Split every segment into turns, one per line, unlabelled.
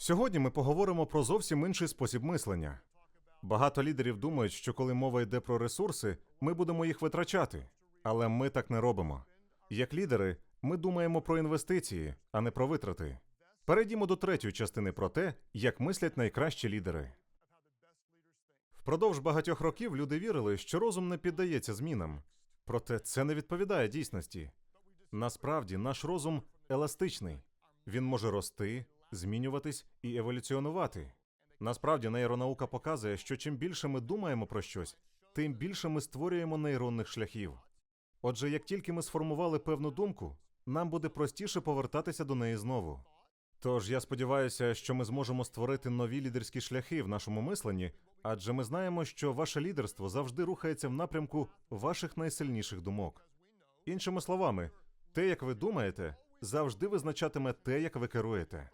Сьогодні ми поговоримо про зовсім інший спосіб мислення. Багато лідерів думають, що коли мова йде про ресурси, ми будемо їх витрачати. Але ми так не робимо. Як лідери, ми думаємо про інвестиції, а не про витрати. Перейдімо до третьої частини про те, як мислять найкращі лідери. Впродовж багатьох років люди вірили, що розум не піддається змінам. Проте це не відповідає дійсності. Насправді, наш розум еластичний. Він може рости, змінюватись і еволюціонувати. Насправді, нейронаука показує, що чим більше ми думаємо про щось, тим більше ми створюємо нейронних шляхів. Отже, як тільки ми сформували певну думку, нам буде простіше повертатися до неї знову. Тож я сподіваюся, що ми зможемо створити нові лідерські шляхи в нашому мисленні, адже ми знаємо, що ваше лідерство завжди рухається в напрямку ваших найсильніших думок. Іншими словами, те, як ви думаєте, завжди визначатиме те, як ви керуєте.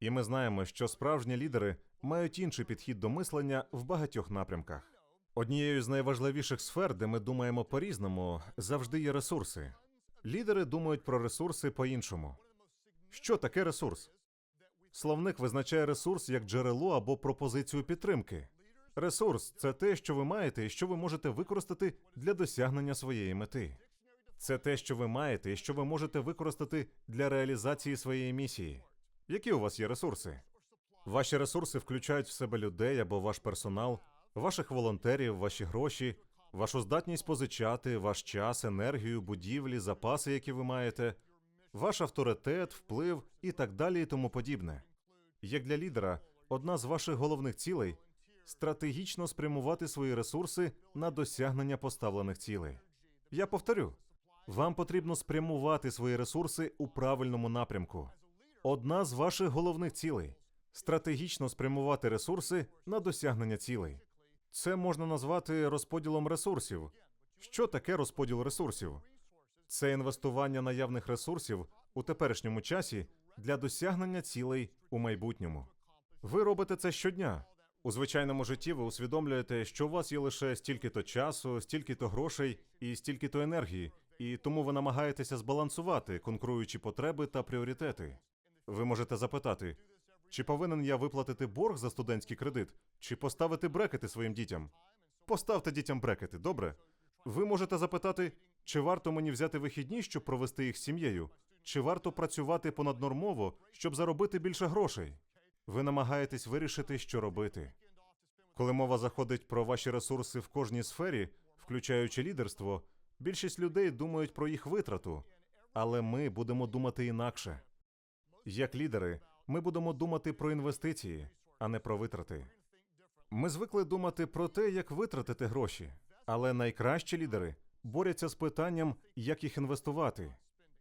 І ми знаємо, що справжні лідери мають інший підхід до мислення в багатьох напрямках. Однією з найважливіших сфер, де ми думаємо по-різному, завжди є ресурси. Лідери думають про ресурси по-іншому. Що таке ресурс? Словник визначає ресурс як джерело або пропозицію підтримки. Ресурс це те, що ви маєте і що ви можете використати для досягнення своєї мети. Це те, що ви маєте і що ви можете використати для реалізації своєї місії. Які у вас є ресурси? Ваші ресурси включають в себе людей або ваш персонал, ваших волонтерів, ваші гроші, вашу здатність позичати, ваш час, енергію, будівлі, запаси, які ви маєте, ваш авторитет, вплив і так далі і тому подібне. Як для лідера, одна з ваших головних цілей стратегічно спрямувати свої ресурси на досягнення поставлених цілей. Я повторю, вам потрібно спрямувати свої ресурси у правильному напрямку. Одна з ваших головних цілей стратегічно спрямувати ресурси на досягнення цілей. Це можна назвати розподілом ресурсів. Що таке розподіл ресурсів? Це інвестування наявних ресурсів у теперішньому часі для досягнення цілей у майбутньому. Ви робите це щодня. У звичайному житті ви усвідомлюєте, що у вас є лише стільки-то часу, стільки-то грошей і стільки-то енергії, і тому ви намагаєтеся збалансувати конкуруючі потреби та пріоритети. Ви можете запитати, чи повинен я виплатити борг за студентський кредит, чи поставити брекети своїм дітям? Поставте дітям брекети, добре? Ви можете запитати, чи варто мені взяти вихідні, щоб провести їх з сім'єю, чи варто працювати понаднормово, щоб заробити більше грошей? Ви намагаєтесь вирішити, що робити. Коли мова заходить про ваші ресурси в кожній сфері, включаючи лідерство, більшість людей думають про їх витрату, але ми будемо думати інакше. Як лідери, ми будемо думати про інвестиції, а не про витрати. Ми звикли думати про те, як витратити гроші, але найкращі лідери борються з питанням, як їх інвестувати.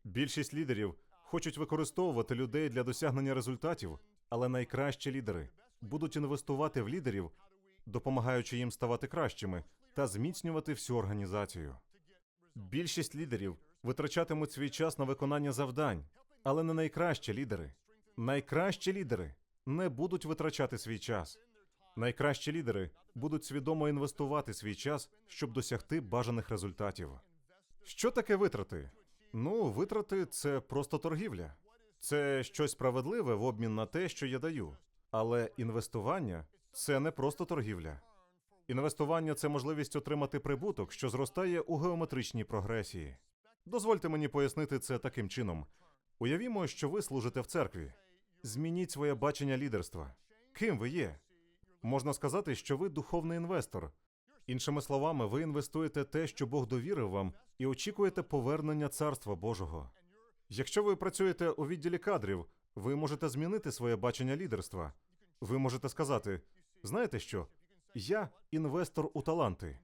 Більшість лідерів хочуть використовувати людей для досягнення результатів, але найкращі лідери будуть інвестувати в лідерів, допомагаючи їм ставати кращими та зміцнювати всю організацію. Більшість лідерів витрачатимуть свій час на виконання завдань, але не найкращі лідери. Найкращі лідери не будуть витрачати свій час. Найкращі лідери будуть свідомо інвестувати свій час, щоб досягти бажаних результатів. Що таке витрати? Ну, витрати це просто торгівля. Це щось справедливе в обмін на те, що я даю. Але інвестування це не просто торгівля. Інвестування це можливість отримати прибуток, що зростає у геометричній прогресії. Дозвольте мені пояснити це таким чином. Уявімо, що ви служите в церкві. Змініть своє бачення лідерства. Ким ви є? Можна сказати, що ви духовний інвестор. Іншими словами, ви інвестуєте те, що Бог довірив вам, і очікуєте повернення Царства Божого. Якщо ви працюєте у відділі кадрів, ви можете змінити своє бачення лідерства. Ви можете сказати: знаєте що? Я інвестор у таланти.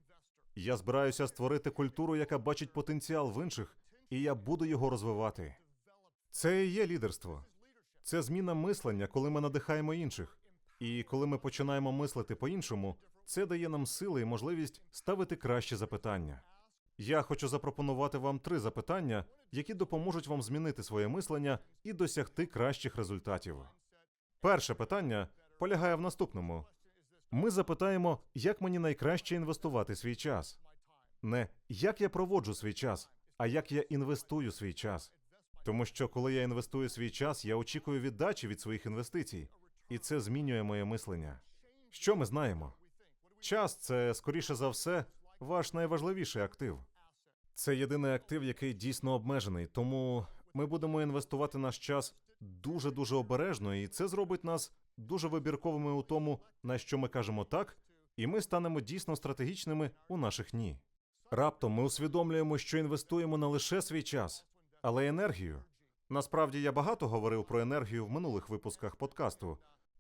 Я збираюся створити культуру, яка бачить потенціал в інших, і я буду його розвивати. Це і є лідерство. Це зміна мислення, коли ми надихаємо інших. І коли ми починаємо мислити по-іншому, це дає нам сили і можливість ставити кращі запитання. Я хочу запропонувати вам три запитання, які допоможуть вам змінити своє мислення і досягти кращих результатів. Перше питання полягає в наступному: ми запитаємо, як мені найкраще інвестувати свій час. Не як я проводжу свій час, а як я інвестую свій час. Тому що коли я інвестую свій час, я очікую віддачі від своїх інвестицій. і це змінює моє мислення. Що ми знаємо? Час це, скоріше за все, ваш найважливіший актив. Це єдиний актив, який дійсно обмежений, тому ми будемо інвестувати наш час дуже дуже обережно, і це зробить нас дуже вибірковими у тому, на що ми кажемо так, і ми станемо дійсно стратегічними у наших ні. Раптом ми усвідомлюємо, що інвестуємо не лише свій час, але енергію. Насправді я багато говорив про енергію в минулих випусках подкасту.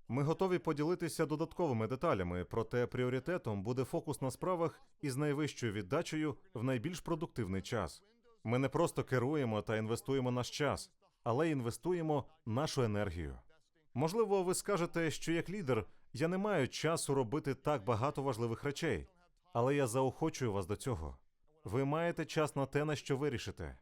Ми готові поділитися додатковими деталями, проте пріоритетом буде фокус на справах із найвищою віддачею в найбільш продуктивний час. Ми не просто керуємо та інвестуємо наш час, але інвестуємо нашу енергію. Можливо, ви скажете, що як лідер я не маю часу робити так багато важливих речей, але я заохочую вас до цього. Ви маєте час на те, на що вирішите.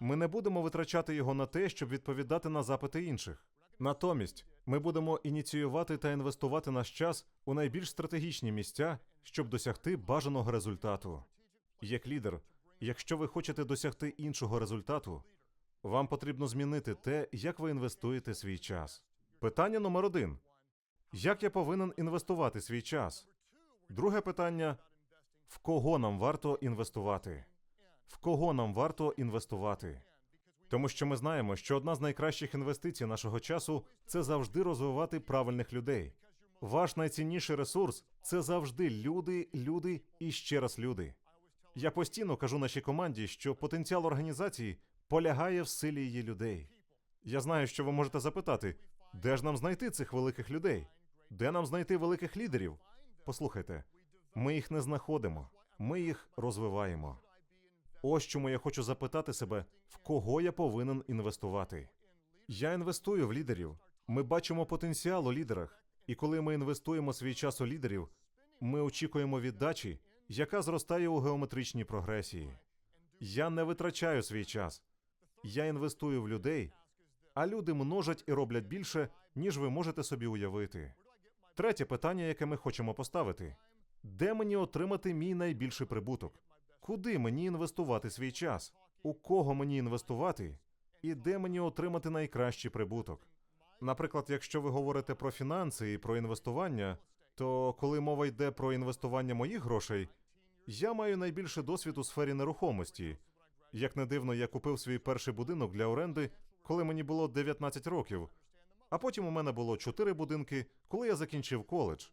Ми не будемо витрачати його на те, щоб відповідати на запити інших. Натомість ми будемо ініціювати та інвестувати наш час у найбільш стратегічні місця, щоб досягти бажаного результату. Як лідер, якщо ви хочете досягти іншого результату, вам потрібно змінити те, як ви інвестуєте свій час. Питання номер один: як я повинен інвестувати свій час? Друге питання: в кого нам варто інвестувати? В кого нам варто інвестувати? Тому що ми знаємо, що одна з найкращих інвестицій нашого часу це завжди розвивати правильних людей. Ваш найцінніший ресурс це завжди люди, люди і ще раз люди. Я постійно кажу нашій команді, що потенціал організації полягає в силі її людей. Я знаю, що ви можете запитати, де ж нам знайти цих великих людей? Де нам знайти великих лідерів? Послухайте, ми їх не знаходимо, ми їх розвиваємо. Ось чому я хочу запитати себе, в кого я повинен інвестувати. Я інвестую в лідерів. Ми бачимо потенціал у лідерах, і коли ми інвестуємо свій час у лідерів, ми очікуємо віддачі, яка зростає у геометричній прогресії. Я не витрачаю свій час. Я інвестую в людей, а люди множать і роблять більше, ніж ви можете собі уявити. Третє питання, яке ми хочемо поставити: де мені отримати мій найбільший прибуток? Куди мені інвестувати свій час? У кого мені інвестувати? І де мені отримати найкращий прибуток? Наприклад, якщо ви говорите про фінанси і про інвестування, то коли мова йде про інвестування моїх грошей, я маю найбільший досвід у сфері нерухомості. Як не дивно, я купив свій перший будинок для оренди, коли мені було 19 років, а потім у мене було 4 будинки, коли я закінчив коледж.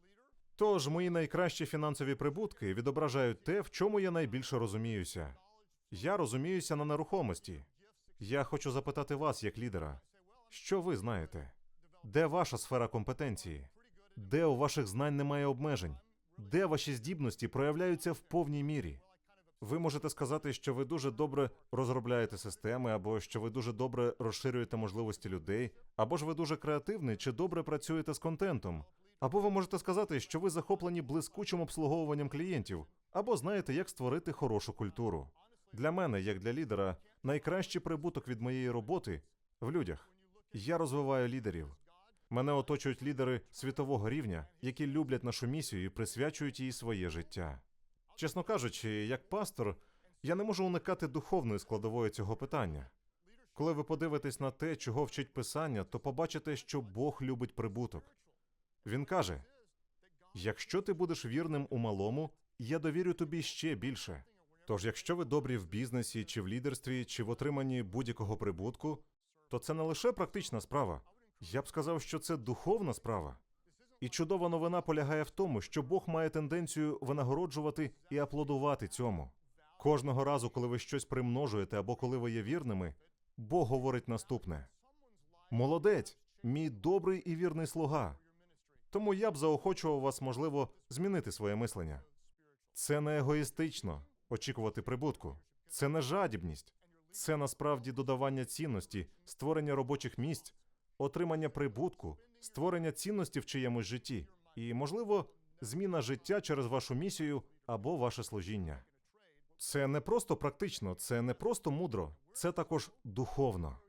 Тож мої найкращі фінансові прибутки відображають те, в чому я найбільше розуміюся. Я розуміюся на нерухомості. Я хочу запитати вас, як лідера, що ви знаєте? Де ваша сфера компетенції? Де у ваших знань немає обмежень? Де ваші здібності проявляються в повній мірі? Ви можете сказати, що ви дуже добре розробляєте системи, або що ви дуже добре розширюєте можливості людей, або ж ви дуже креативний чи добре працюєте з контентом. Або ви можете сказати, що ви захоплені блискучим обслуговуванням клієнтів, або знаєте, як створити хорошу культуру. Для мене, як для лідера, найкращий прибуток від моєї роботи в людях. Я розвиваю лідерів. Мене оточують лідери світового рівня, які люблять нашу місію і присвячують їй своє життя. Чесно кажучи, як пастор, я не можу уникати духовної складової цього питання. Коли ви подивитесь на те, чого вчить писання, то побачите, що Бог любить прибуток. Він каже: якщо ти будеш вірним у малому, я довірю тобі ще більше. Тож, якщо ви добрі в бізнесі, чи в лідерстві, чи в отриманні будь-якого прибутку, то це не лише практична справа. Я б сказав, що це духовна справа. І чудова новина полягає в тому, що Бог має тенденцію винагороджувати і аплодувати цьому. Кожного разу, коли ви щось примножуєте або коли ви є вірними, Бог говорить наступне: Молодець, мій добрий і вірний слуга. Тому я б заохочував вас, можливо, змінити своє мислення. Це не егоїстично очікувати прибутку, це не жадібність, це насправді додавання цінності, створення робочих місць, отримання прибутку, створення цінності в чиємусь житті і, можливо, зміна життя через вашу місію або ваше служіння. Це не просто практично, це не просто мудро, це також духовно.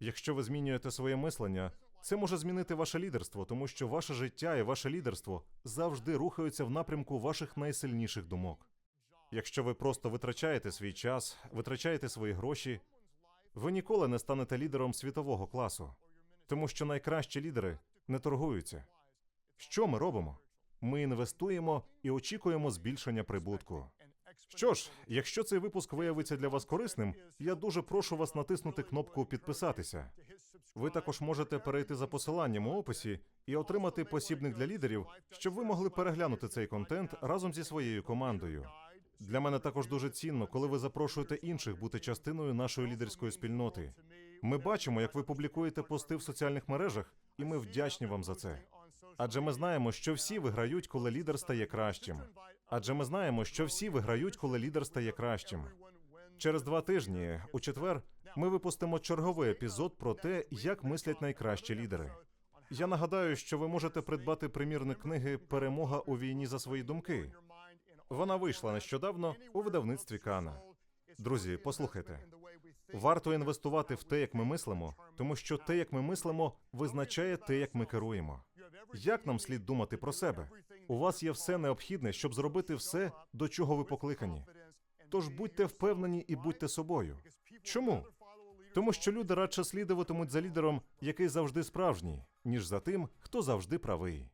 Якщо ви змінюєте своє мислення, це може змінити ваше лідерство, тому що ваше життя і ваше лідерство завжди рухаються в напрямку ваших найсильніших думок. Якщо ви просто витрачаєте свій час, витрачаєте свої гроші, ви ніколи не станете лідером світового класу. Тому що найкращі лідери не торгуються. Що ми робимо? Ми інвестуємо і очікуємо збільшення прибутку. Що ж, якщо цей випуск виявиться для вас корисним, я дуже прошу вас натиснути кнопку підписатися. Ви також можете перейти за посиланням у описі і отримати посібник для лідерів, щоб ви могли переглянути цей контент разом зі своєю командою. Для мене також дуже цінно, коли ви запрошуєте інших бути частиною нашої лідерської спільноти. Ми бачимо, як ви публікуєте пости в соціальних мережах, і ми вдячні вам за це. Адже ми знаємо, що всі виграють, коли лідер стає кращим. Адже ми знаємо, що всі виграють, коли лідер стає кращим. Через два тижні, у четвер, ми випустимо черговий епізод про те, як мислять найкращі лідери. Я нагадаю, що ви можете придбати примірник книги Перемога у війні за свої думки. Вона вийшла нещодавно у видавництві Кана. Друзі, послухайте. Варто інвестувати в те, як ми мислимо, тому що те, як ми мислимо, визначає те, як ми керуємо. Як нам слід думати про себе? У вас є все необхідне, щоб зробити все, до чого ви покликані. Тож будьте впевнені і будьте собою. Чому? Тому що люди радше слідуватимуть за лідером, який завжди справжній, ніж за тим, хто завжди правий.